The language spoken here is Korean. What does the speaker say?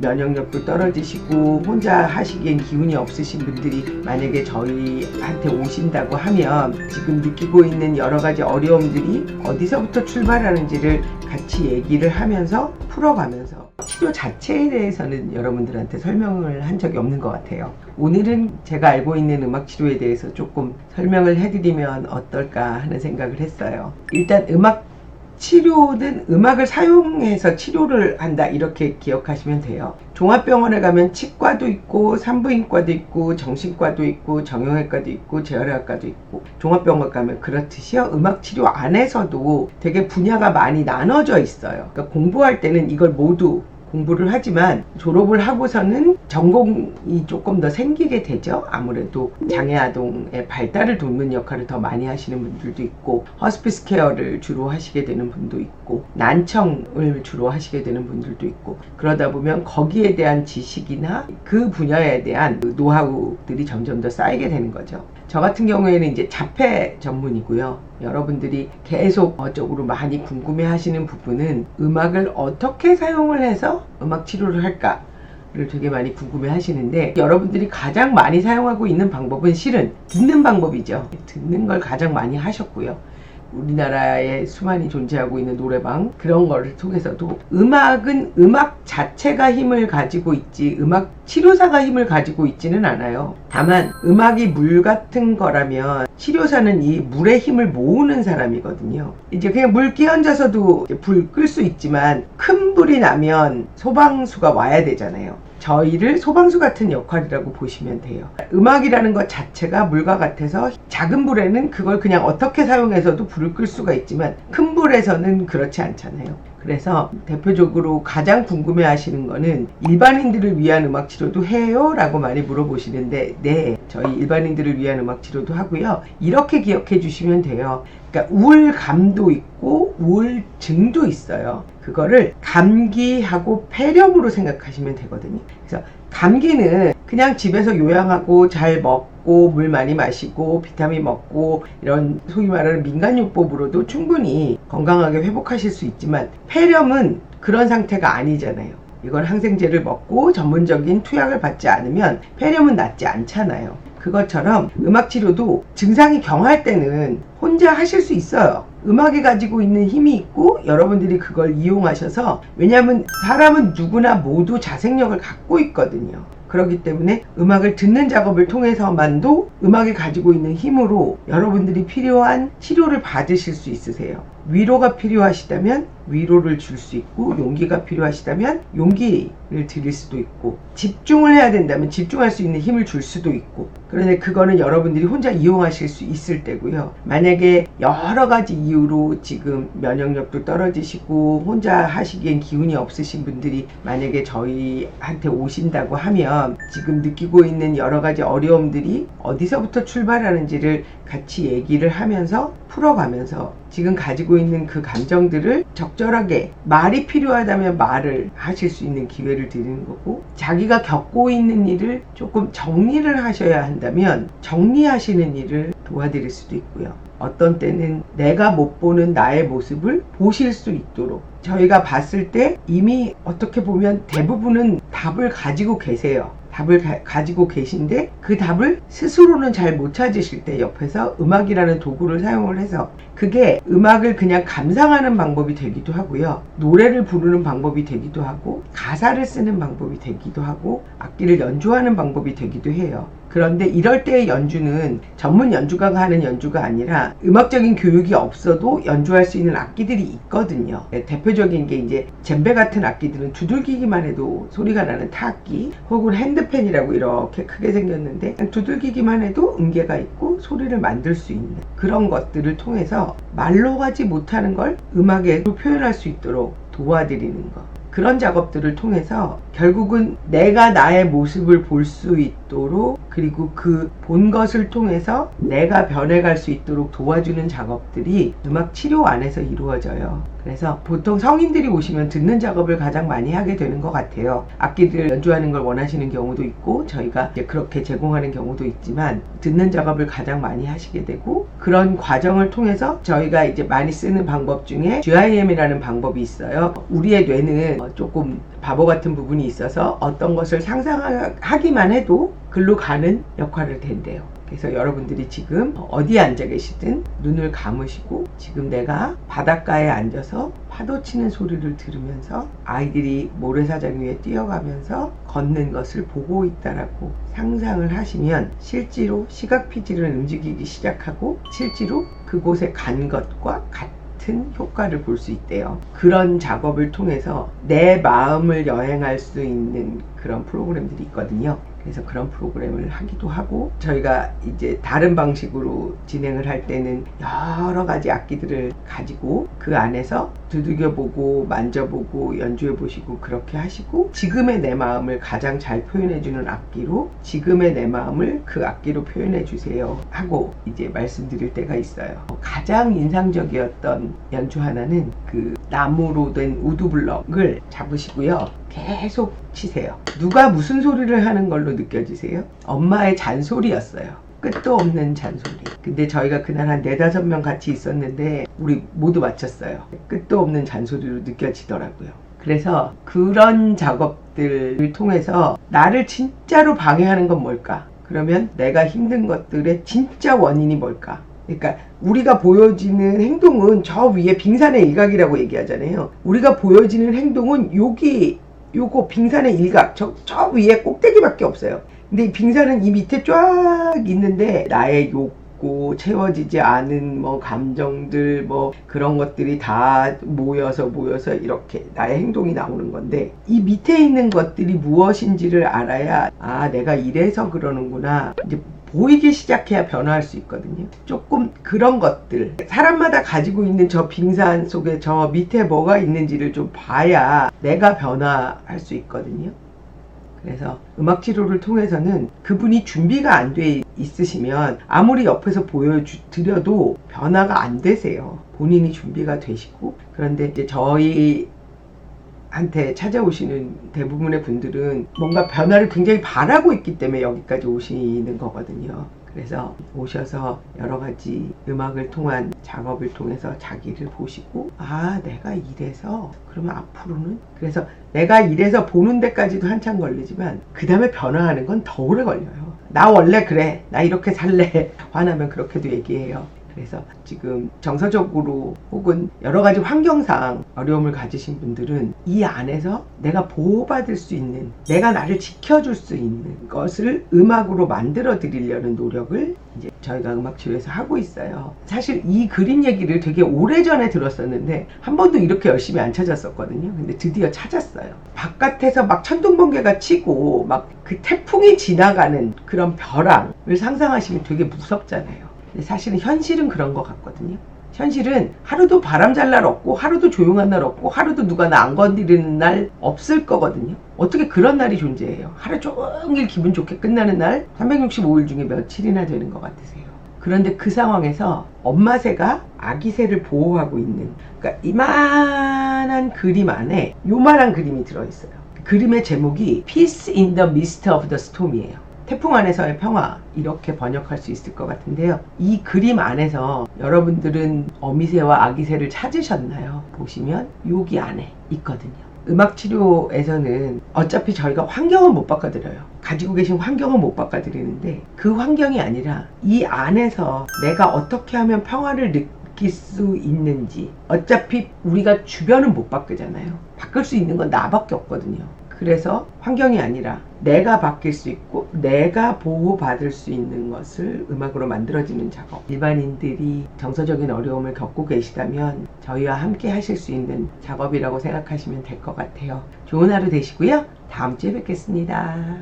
면역력도 떨어지시고 혼자 하시기엔 기운이 없으신 분들이 만약에 저희한테 오신다고 하면 지금 느끼고 있는 여러 가지 어려움들이 어디서부터 출발하는지를 같이 얘기를 하면서 풀어가면서 치료 자체에 대해서는 여러분들한테 설명을 한 적이 없는 것 같아요. 오늘은 제가 알고 있는 음악 치료에 대해서 조금 설명을 해드리면 어떨까 하는 생각을 했어요. 일단 음악 치료는 음악을 사용해서 치료를 한다 이렇게 기억하시면 돼요. 종합병원에 가면 치과도 있고 산부인과도 있고 정신과도 있고 정형외과도 있고 재활의학과도 있고 종합병원 가면 그렇듯이요. 음악 치료 안에서도 되게 분야가 많이 나눠져 있어요. 그러니까 공부할 때는 이걸 모두 공부를 하지만 졸업을 하고서는 전공이 조금 더 생기게 되죠. 아무래도 장애아동의 발달을 돕는 역할을 더 많이 하시는 분들도 있고 허스피스 케어를 주로 하시게 되는 분도 있고 난청을 주로 하시게 되는 분들도 있고 그러다 보면 거기에 대한 지식이나 그 분야에 대한 그 노하우들이 점점 더 쌓이게 되는 거죠. 저 같은 경우에는 이제 자폐 전문이고요. 여러분들이 계속 어적으로 많이 궁금해 하시는 부분은 음악을 어떻게 사용을 해서 음악 치료를 할까? 를 되게 많이 궁금해 하시는데 여러분들이 가장 많이 사용하고 있는 방법은 실은 듣는 방법이죠. 듣는 걸 가장 많이 하셨고요. 우리나라에 수많이 존재하고 있는 노래방 그런 거를 통해서도 음악은 음악 자체가 힘을 가지고 있지 음악 치료사가 힘을 가지고 있지는 않아요. 다만 음악이 물 같은 거라면 치료사는 이 물의 힘을 모으는 사람이거든요. 이제 그냥 물 끼얹어서도 불 끌 수 있지만 큰 불이 나면 소방수가 와야 되잖아요. 저희를 소방수 같은 역할이라고 보시면 돼요. 음악이라는 것 자체가 물과 같아서 작은 불에는 그걸 그냥 어떻게 사용해서도 불을 끌 수가 있지만 큰 불에서는 그렇지 않잖아요. 그래서 대표적으로 가장 궁금해 하시는 거는 일반인들을 위한 음악 치료도 해요? 라고 많이 물어보시는데 네, 저희 일반인들을 위한 음악 치료도 하고요. 이렇게 기억해 주시면 돼요. 그러니까 우울감도 있고 우울증도 있어요. 그거를 감기하고 폐렴으로 생각하시면 되거든요. 그래서 감기는 그냥 집에서 요양하고 잘 먹고 물 많이 마시고 비타민 먹고 이런 소위 말하는 민간요법으로도 충분히 건강하게 회복하실 수 있지만 폐렴은 그런 상태가 아니잖아요. 이건 항생제를 먹고 전문적인 투약을 받지 않으면 폐렴은 낫지 않잖아요. 그것처럼 음악 치료도 증상이 경할 때는 혼자 하실 수 있어요. 음악이 가지고 있는 힘이 있고 여러분들이 그걸 이용하셔서 왜냐하면 사람은 누구나 모두 자생력을 갖고 있거든요. 그렇기 때문에 음악을 듣는 작업을 통해서만도 음악이 가지고 있는 힘으로 여러분들이 필요한 치료를 받으실 수 있으세요. 위로가 필요하시다면 위로를 줄 수 있고 용기가 필요하시다면 용기 를 드릴 수도 있고 집중을 해야 된다면 집중할 수 있는 힘을 줄 수도 있고 그런데 그거는 여러분들이 혼자 이용하실 수 있을 때고요. 만약에 여러 가지 이유로 지금 면역력도 떨어지시고 혼자 하시기엔 기운이 없으신 분들이 만약에 저희한테 오신다고 하면 지금 느끼고 있는 여러 가지 어려움들이 어디서부터 출발하는지를 같이 얘기를 하면서 풀어가면서 지금 가지고 있는 그 감정들을 적절하게 말이 필요하다면 말을 하실 수 있는 기회를 드리는 거고 자기가 겪고 있는 일을 조금 정리를 하셔야 한다면 정리하시는 일을 도와드릴 수도 있고요. 어떤 때는 내가 못 보는 나의 모습을 보실 수 있도록 저희가 봤을 때 이미 어떻게 보면 대부분은 답을 가지고 계세요. 답을 가, 지고 계신데 그 답을 스스로는 잘 못 찾으실 때 옆에서 음악이라는 도구를 사용을 해서 그게 음악을 그냥 감상하는 방법이 되기도 하고요. 노래를 부르는 방법이 되기도 하고 가사를 쓰는 방법이 되기도 하고 악기를 연주하는 방법이 되기도 해요. 그런데 이럴 때의 연주는 전문 연주가가 하는 연주가 아니라 음악적인 교육이 없어도 연주할 수 있는 악기들이 있거든요. 네, 대표적인 게 이제 젬베 같은 악기들은 두들기기만 해도 소리가 나는 타악기 혹은 핸드 펜이라고 이렇게 크게 생겼는데 두들기기만 해도 음계가 있고 소리를 만들 수 있는 그런 것들을 통해서 말로 하지 못하는 걸 음악으로 표현할 수 있도록 도와드리는 것. 그런 작업들을 통해서 결국은 내가 나의 모습을 볼 수 있도록 그리고 그 본 것을 통해서 내가 변해갈 수 있도록 도와주는 작업들이 음악 치료 안에서 이루어져요. 그래서 보통 성인들이 오시면 듣는 작업을 가장 많이 하게 되는 것 같아요. 악기들 연주하는 걸 원하시는 경우도 있고 저희가 그렇게 제공하는 경우도 있지만 듣는 작업을 가장 많이 하시게 되고 그런 과정을 통해서 저희가 이제 많이 쓰는 방법 중에 GIM이라는 방법이 있어요. 우리의 뇌는 어, 조금 바보 같은 부분이 있어서 어떤 것을 상상하기만 해도 글로 가는 역할을 된대요. 그래서 여러분들이 지금 어디에 앉아 계시든 눈을 감으시고 지금 내가 바닷가에 앉아서 파도 치는 소리를 들으면서 아이들이 모래사장 위에 뛰어가면서 걷는 것을 보고 있다라고 상상을 하시면 실제로 시각 피질은 움직이기 시작하고 실제로 그곳에 간 것과 같은 효과를 볼 수 있대요. 그런 작업을 통해서 내 마음을 여행할 수 있는 그런 프로그램들이 있거든요. 그래서 그런 프로그램을 하기도 하고 저희가 이제 다른 방식으로 진행을 할 때는 여러 가지 악기들을 가지고 그 안에서 두들겨 보고 만져보고 연주해 보시고 그렇게 하시고 지금의 내 마음을 가장 잘 표현해 주는 악기로 지금의 내 마음을 그 악기로 표현해 주세요 하고 이제 말씀드릴 때가 있어요. 가장 인상적이었던 연주 하나는 그 나무로 된 우드블럭을 잡으시고요. 계속 치세요. 누가 무슨 소리를 하는 걸로 느껴지세요? 엄마의 잔소리였어요. 끝도 없는 잔소리. 근데 저희가 그날 한 네다섯 명 같이 있었는데 우리 모두 맞췄어요. 끝도 없는 잔소리로 느껴지더라고요. 그래서 그런 작업들을 통해서 나를 진짜로 방해하는 건 뭘까? 그러면 내가 힘든 것들의 진짜 원인이 뭘까? 그러니까 우리가 보여지는 행동은 저 위에 빙산의 일각이라고 얘기하잖아요. 우리가 보여지는 행동은 여기 요거 빙산의 일각 저, 저 위에 꼭대기밖에 없어요. 근데 이 빙산은 이 밑에 쫙 있는데 나의 욕구 채워지지 않은 뭐 감정들 뭐 그런 것들이 다 모여서 모여서 이렇게 나의 행동이 나오는 건데 이 밑에 있는 것들이 무엇인지를 알아야 아 내가 이래서 그러는구나 이제 보이기 시작해야 변화할 수 있거든요. 조금 그런 것들 사람마다 가지고 있는 저 빙산 속에 저 밑에 뭐가 있는지를 좀 봐야 내가 변화할 수 있거든요. 그래서 음악 치료를 통해서는 그분이 준비가 안 돼 있으시면 아무리 옆에서 보여드려도 변화가 안 되세요. 본인이 준비가 되시고 그런데 이제 저희 한테 찾아오시는 대부분의 분들은 뭔가 변화를 굉장히 바라고 있기 때문에 여기까지 오시는 거거든요. 그래서 오셔서 여러 가지 음악을 통한 작업을 통해서 자기를 보시고 아 내가 이래서 그러면 앞으로는 그래서 내가 이래서 보는 데까지도 한참 걸리지만 그 다음에 변화하는 건 더 오래 걸려요. 나 원래 그래 나 이렇게 살래 화나면 그렇게도 얘기해요. 그래서 지금 정서적으로 혹은 여러 가지 환경상 어려움을 가지신 분들은 이 안에서 내가 보호받을 수 있는 내가 나를 지켜줄 수 있는 것을 음악으로 만들어 드리려는 노력을 이제 저희가 음악치료에서 하고 있어요. 사실 이 그림 얘기를 되게 오래전에 들었었는데 한 번도 이렇게 열심히 안 찾았었거든요. 근데 드디어 찾았어요. 바깥에서 막 천둥번개가 치고 막 그 태풍이 지나가는 그런 벼랑을 상상하시면 되게 무섭잖아요. 사실은 현실은 그런 것 같거든요. 현실은 하루도 바람 잘 날 없고 하루도 조용한 날 없고 하루도 누가 나 안 건드리는 날 없을 거거든요. 어떻게 그런 날이 존재해요? 하루 종일 기분 좋게 끝나는 날 365일 중에 며칠이나 되는 것 같으세요? 그런데 그 상황에서 엄마 새가 아기 새를 보호하고 있는 그러니까 이만한 그림 안에 요만한 그림이 들어있어요. 그림의 제목이 Peace in the Midst of the Storm이에요. 태풍 안에서의 평화 이렇게 번역할 수 있을 것 같은데요. 이 그림 안에서 여러분들은 어미새와 아기새를 찾으셨나요? 보시면 여기 안에 있거든요. 음악 치료에서는 어차피 저희가 환경은 못 바꿔드려요. 가지고 계신 환경은 못 바꿔드리는데 그 환경이 아니라 이 안에서 내가 어떻게 하면 평화를 느낄 수 있는지 어차피 우리가 주변은 못 바꾸잖아요. 바꿀 수 있는 건 나밖에 없거든요. 그래서 환경이 아니라 내가 바뀔 수 있고 내가 보호받을 수 있는 것을 음악으로 만들어지는 작업. 일반인들이 정서적인 어려움을 겪고 계시다면 저희와 함께 하실 수 있는 작업이라고 생각하시면 될 것 같아요. 좋은 하루 되시고요. 다음 주에 뵙겠습니다.